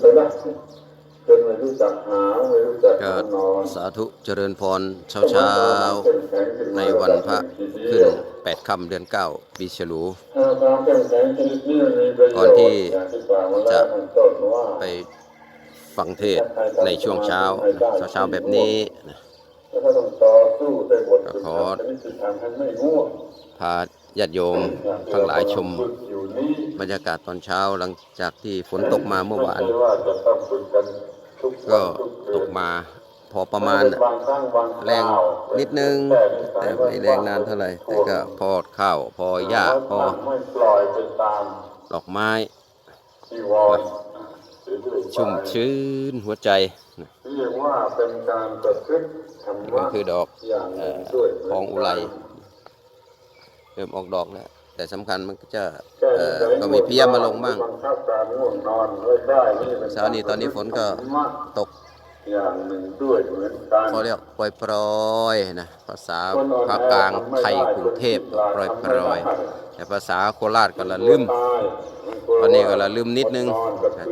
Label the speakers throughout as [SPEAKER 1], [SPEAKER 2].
[SPEAKER 1] ไปได้จนไม่รู้จักหาไม่รู้จัก
[SPEAKER 2] ก็
[SPEAKER 1] นอน
[SPEAKER 2] สาธุเจริญพรเช้าเช้าๆในวันพระขึ้นแปดค่ำเดือนเก้าปีฉลูก่อนที่จะไปฟังเทศน์ในช่วงเช้าเช้าเช้าๆแบบนี้นะ
[SPEAKER 1] แล้วก็ต้องต่อสู้ด้วยบท
[SPEAKER 2] ก็
[SPEAKER 1] ฝึก
[SPEAKER 2] ขอ
[SPEAKER 1] หัดชนิดที่ทำให้ไม่ง่วง
[SPEAKER 2] พา ญาติโยมทั้งหลายชม
[SPEAKER 1] ฝึกอยู่นี้
[SPEAKER 2] บรรยากาศตอนเช้าหลังจากที่ฝนตกมาเมื่อวาน
[SPEAKER 1] ไม่ใช่ว่าจะต้องฝึกกันทุกวั
[SPEAKER 2] ก็
[SPEAKER 1] นทุกคืน
[SPEAKER 2] ตกมาพอประมาณ
[SPEAKER 1] บางครั้งบางค
[SPEAKER 2] แรง
[SPEAKER 1] ราว
[SPEAKER 2] นิดนึง แต่ไม่แรงนานเท่าไหร่ แต่ก็พอข้าวพอหญ้าพอ
[SPEAKER 1] ไม่ปล่อยไปตาม
[SPEAKER 2] ดอกไม้
[SPEAKER 1] ที่วอน
[SPEAKER 2] ชุ่มชื้นหัวใจนะ
[SPEAKER 1] เรียกว่าเป็นการประพฤติธรร
[SPEAKER 2] ก็
[SPEAKER 1] มะ
[SPEAKER 2] คือดอก
[SPEAKER 1] อย่างห
[SPEAKER 2] เอ่
[SPEAKER 1] นึ่ง
[SPEAKER 2] อ
[SPEAKER 1] ด้วย
[SPEAKER 2] ทองอุไร เริ่มออกดอกแล้วแต่สำคัญมันก็จะ
[SPEAKER 1] แก้
[SPEAKER 2] เอ่อ
[SPEAKER 1] ไข
[SPEAKER 2] ก็มีเพี้ยมาลงบ้าง
[SPEAKER 1] บังคับการง่วงนอนไว้ได้นี่เป็น
[SPEAKER 2] เช้านี้ตอนนี้ฝนก็
[SPEAKER 1] ธรรมะ
[SPEAKER 2] ตก
[SPEAKER 1] อย่างหนึ่งด้วยเหมือนกัน
[SPEAKER 2] เขาเรียกปล่อยปลอยๆนะภาษาภาคกลางไทยกรุงเทพปล่อยปลอยๆแต่ภาษาโคราชก็ละลืมตอนนี้ก็ละลืมนิดนึง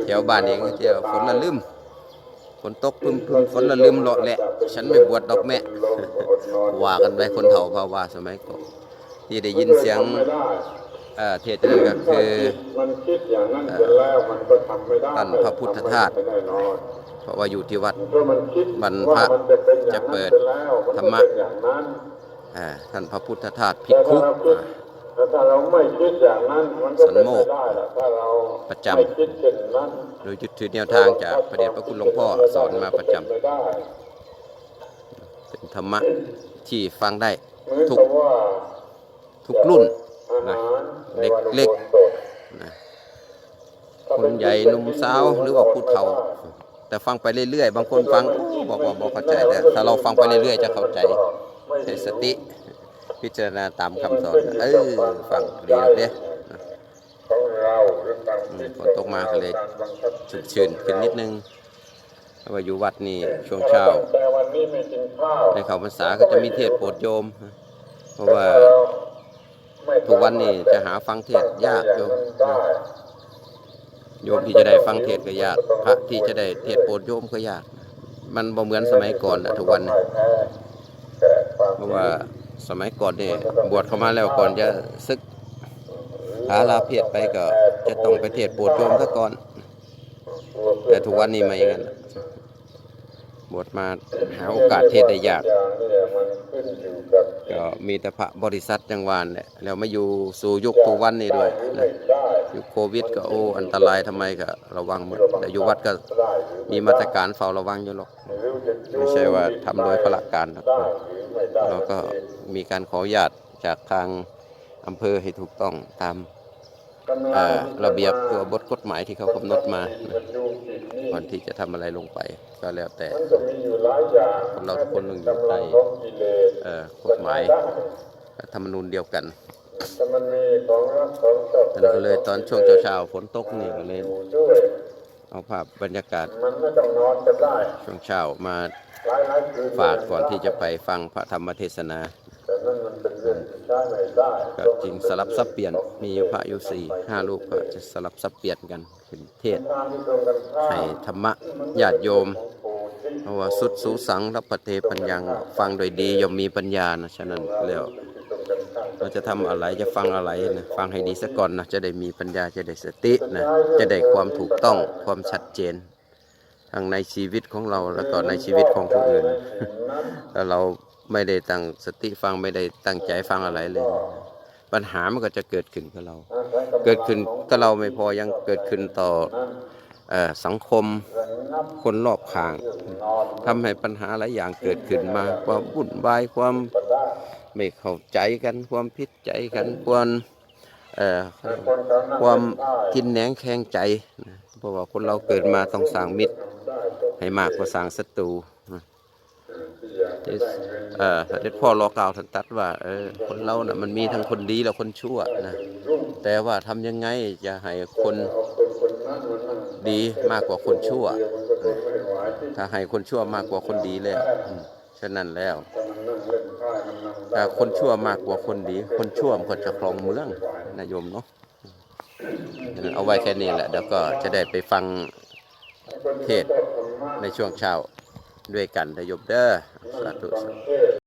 [SPEAKER 2] แถวบ้านเองก็จะฝนละลืมฝนตกพึ่มพึ่มฝนละลืมเลาะแหละ ฉันไม่บวชดอกแม่ว่ากันไปคนเฒ่าภาวาสมัยก่อน ที่ได้ยินเสียงเทศน์นั่นก็คือ
[SPEAKER 1] ตั้นเสร็จแล้วมันก็ทำไม่ได้
[SPEAKER 2] ท่านพระพุทธทาส
[SPEAKER 1] ไม่ได้นอน
[SPEAKER 2] เพราะว่าอยู่ที่วัดบรรพะ
[SPEAKER 1] จะเปิ
[SPEAKER 2] ดธรรมะท่านพระพุทธทาสภิก
[SPEAKER 1] แต่
[SPEAKER 2] ขุ
[SPEAKER 1] ถ้าเราคิด
[SPEAKER 2] อ่า
[SPEAKER 1] แต่ถ้าเราไม่คิดอย่างนั้นมันก็เป็นไม่ได้ละถ้าเรา
[SPEAKER 2] ประจำ
[SPEAKER 1] ไม่คิดเช่นนั้น
[SPEAKER 2] โดยยึดถือแนวทางจากพระเดชพระคุณหลวงพ่อสอนมาประจำ
[SPEAKER 1] ไม่ได้
[SPEAKER 2] เป็นธรรมะที่ฟังได้ทุก
[SPEAKER 1] ว่า
[SPEAKER 2] ทุกรุ่นนะเด็กเล็ก
[SPEAKER 1] นะ
[SPEAKER 2] คนใหญ่หนุ่มสาวหรือว่าผู้เฒ่า แต่ฟังไปเรื่อยๆ บางคนฟังบอกว่าบอกเข้าใจแต่ถ้าเราฟังไปเรื่อยๆ จะเข้าใจใช้สติ พิจารณาตามคำสอนเออฟังดีแล้วเด้ฝนตกมาก็เลยชุ่มชื่นขึ้นนิดนึงว่าอยู่วัดนี่ช่วงเช้าในเขาพรรษาก็จะมีเทศโปรดโยม เพราะว่า ทุกวันนี้จะหาฟังเทศยากโยมโยมที่จะได้ฟังเทศก็ยากพระที่จะได้เทศโปรดโยมก็ยาก มันบ่เหมือนสมัยก่อนนะทุกวันนี้เพราะว่าสมัยก่อนเนี่ยบวชเข้ามาแล้วก่อนจะศึกหาลาเพศไปก็จะต้องไปเทศโปรดโยมซะก่อน แต่ทุกวันนี้ไม่อย่างนั้น บวชมาหาโอกาสเทศได้ยากก็มีแต่พระบริษัทจังหวานแหละแล้วมาอยู่สู่ยุคทุกวันนี้ด้วยนะยุคโควิดก็โอ้อันตรายทำไมก็ระวังหมดแต่อยู่วัดก็มีมาตรการเฝ้าระวังอยู่หรอกไม่ใช่ว่าทำโดยพละการหรอกเราก็มีการขออนุญาตจากทางอำเภอให้ถูกต้องตาม ระเบียบตัวบทกฎหมายที่เขากำหนดมาก่อนที่จะทำอะไรลงไป ก็แล้วแต่คนเราทุกคนต้องอยู่ใต้
[SPEAKER 1] ของกิเอ่
[SPEAKER 2] อกฎหมายธรรมนูญเดียวกัน
[SPEAKER 1] แต่ก็
[SPEAKER 2] เลยตอนช่วงเช้าๆฝนตกนี่ก็เลยเอาภาพบรรยากาศช่วงเช้ามาฝากก่อนที่จะไปฟังพระธรรมเทศนา ก็จริงสลับซับเปลี่ยนมีพระอยู่สี่ห้ารูปก็จะสลับซับเปลี่ยนกันเป็นเทศให้ธรรมะญาติโยมเพราะว่าสุดสูสังรับประเทปัญญังฟังโดยดีย่อมมีปัญญานะฉะนั้นแล้วเราจะทำอะไรจะฟังอะไรนะฟังให้ดีซะก่อนนะจะได้มีปัญญาจะได้สตินะจะได้ความถูกต้องความชัดเจนทั้งในชีวิตของเราแล้วก็ในชีวิตของผู้อื่นถ้าเรา ไม่ได้ตั้งสติฟังไม่ได้ตั้งใจฟังอะไรเลย ปัญหามันก็จะเกิดขึ้นกับเรา เกิดขึ้นกับเราไม่พอยังเกิดขึ้นต่ออสังคมคนรอบข้างทำให้ปัญหาหลายอย่างเกิดขึ้นมาความวุ่นวายความไม่เข้าใจกันความผิดใจกันความความกินแหนงแข่งใจเพราะว่าคนเราเกิดมาต้องสร้างมิตร ให้มากกว่าสร้างศัตรู พระเด็จพ่อรอกล่าวท่านตัดว่าเออคนเราน่ะมันมีทั้งคนดีและคนชั่วนะ แต่ว่าทำยังไงจะให้คนดีมากกว่าคนชั่ว ถ้าให้คนชั่วมากกว่าคนดีแล้วฉะนั้นแล้วถ้าคนชั่วมากกว่าคนดี คนชั่วมันก็จะครองเมืองนะโยมเนาะเอาไว้แค่นี้แหละเดี๋ยวก็จะได้ไปฟังเทศในช่วงเช้า ด้วยกันนะโยมเด้อสาธุ